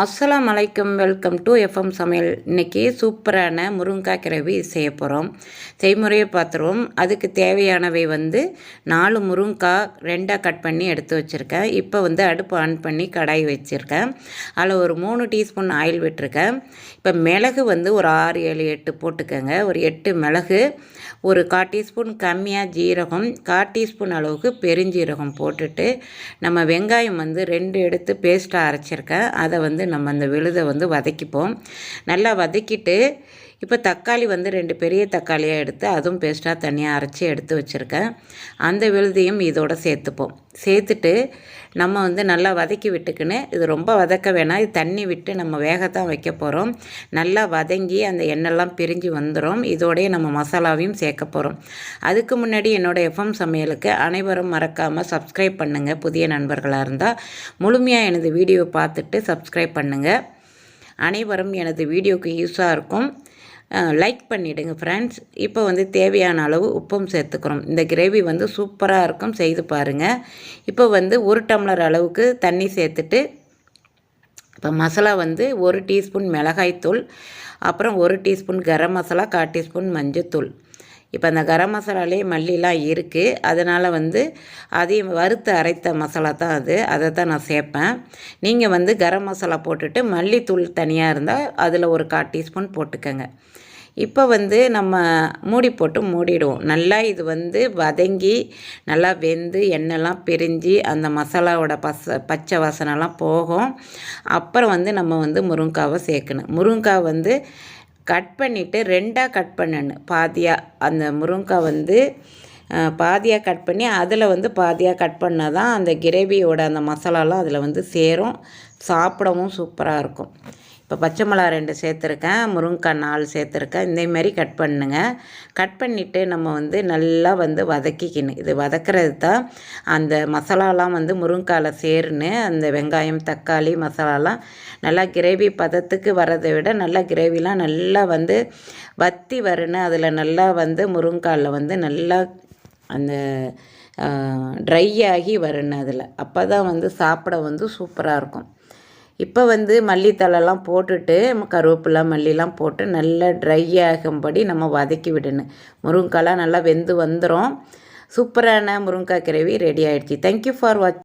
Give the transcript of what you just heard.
அஸ்லாம் வலைக்கம் welcome to FM சமையல். இன்றைக்கி சூப்பரான முருங்காய் கிரவி செய்ய போகிறோம் செய்முறையை பார்த்துருவோம். அதுக்கு தேவையானவை வந்து நாலு முருங்காய் ரெண்டாக கட் பண்ணி எடுத்து வச்சுருக்கேன். இப்போ வந்து அடுப்பு ஆன் பண்ணி கடாய் வச்சுருக்கேன். அதில் ஒரு மூணு டீஸ்பூன் ஆயில் விட்டுருக்கேன். இப்போ மிளகு வந்து ஒரு ஆறு ஏழு எட்டு போட்டுக்கோங்க. ஒரு எட்டு மிளகு ஒரு கால் டீஸ்பூன் கம்மியாக ஜீரகம் கால் டீஸ்பூன் அளவுக்கு பெருஞ்சீரகம் போட்டுட்டு நம்ம வெங்காயம் வந்து ரெண்டு எடுத்து பேஸ்ட்டாக அரைச்சிருக்கேன். அதை வந்து நம்ம அந்த விழுதை வந்து வதக்கிப்போம். நல்லா வதக்கிட்டு இப்போ தக்காளி வந்து ரெண்டு பெரிய தக்காளியாக எடுத்து அதுவும் பேஸ்ட்டாக தனியாக அரைச்சி எடுத்து வச்சுருக்கேன். அந்த விழுதையும் இதோட சேர்த்துப்போம். சேர்த்துட்டு நம்ம வந்து நல்லா வதக்கி விட்டுக்குன்னு இது ரொம்ப வதக்க வேணாம். இது தண்ணி விட்டு நம்ம வேகத்தான் வைக்க போகிறோம். நல்லா வதங்கி அந்த எண்ணெய்லாம் பிரிஞ்சு வந்துடும். இதோடய நம்ம மசாலாவையும் சேர்க்க போகிறோம். அதுக்கு முன்னாடி என்னோடய எஃப்எம் சமையலுக்கு அனைவரும் மறக்காமல் சப்ஸ்கிரைப் பண்ணுங்கள் புதிய நண்பர்களாக இருந்தால் முழுமையாக எனது வீடியோ பார்த்துட்டு சப்ஸ்கிரைப் பண்ணுங்கள் அனைவரும் எனது வீடியோக்கு யூஸாக இருக்கும். லைக் பண்ணிவிடுங்க ஃப்ரெண்ட்ஸ் இப்போ வந்து தேவையான அளவு உப்பும் சேர்த்துக்கிறோம். இந்த கிரேவி வந்து சூப்பராக இருக்கும் செய்து பாருங்கள் இப்போ வந்து ஒரு டம்ளர் அளவுக்கு தண்ணி சேர்த்துட்டு இப்போ மசாலா வந்து ஒரு டீஸ்பூன் மிளகாய்த்தூள் அப்புறம் ஒரு டீஸ்பூன் கரம் மசாலா கால் டீஸ்பூன் மஞ்சத்தூள். இப்போ அந்த கரம் மசாலாலே மல்லிலாம் இருக்குது அதனால் வந்து அதையும் வறுத்து அரைத்த மசாலா தான் அது. அதை தான் நான் சேர்ப்பேன். நீங்கள் வந்து கரம் மசாலா போட்டுட்டு மல்லித்தூள் தனியாக இருந்தால் அதில் ஒரு கால் டீஸ்பூன் போட்டுக்கோங்க. இப்போ வந்து நம்ம மூடி போட்டு மூடிடுவோம். நல்லா இது வந்து வதங்கி நல்லா வெந்து எண்ணெய்லாம் பிரிஞ்சு அந்த மசாலாவோட பச பச்சை வாசனைலாம் போகும். அப்புறம் வந்து நம்ம வந்து முருங்காவை சேர்க்கணும். முருங்காய் வந்து கட் பண்ணிவிட்டு ரெண்டாக கட் பண்ணணும். பாதியாக அந்த முருங்காய் வந்து பாதியாக கட் பண்ணி அதில் வந்து பாதியாக கட் பண்ணால் தான் அந்த கிரேவியோட அந்த மசாலாலாம் அதில் வந்து சேரும். சாப்பிடவும் சூப்பராக இருக்கும். இப்போ பச்சை மிளகா ரெண்டு சேர்த்துருக்கேன் முருங்கைக்காய் நாலு சேர்த்துருக்கேன் இந்தமாரி கட் பண்ணுங்க. கட் பண்ணிவிட்டு நம்ம வந்து நல்லா வந்து வதக்கிக்கணும். இது வதக்கிறது தான் அந்த மசாலாலாம் வந்து முருங்கைக்காயில் சேருன்னு அந்த வெங்காயம் தக்காளி மசாலாலாம் நல்லா கிரேவி பதத்துக்கு வரதை விட நல்லா கிரேவிலாம் நல்லா வந்து வத்தி வரணும் அதில் நல்லா வந்து முருங்காயில் வந்து நல்லா அந்த ட்ரை ஆகி வரணும் அதில். அப்போ தான் வந்து சாப்பிட வந்து சூப்பராக இருக்கும். இப்போ வந்து மல்லித்தலைலாம் போட்டுட்டு கருவேப்பிலை மல்லிலாம் போட்டு நல்லா ட்ரை ஆகும்படி நம்ம வதக்கி விடணும். முருங்கைக்காலாம் நல்லா வெந்து வந்துடும் சூப்பரான முருங்கைக்காய் கிரேவி ரெடி ஆகிடுச்சி தேங்க்யூ ஃபார் வாட்ச்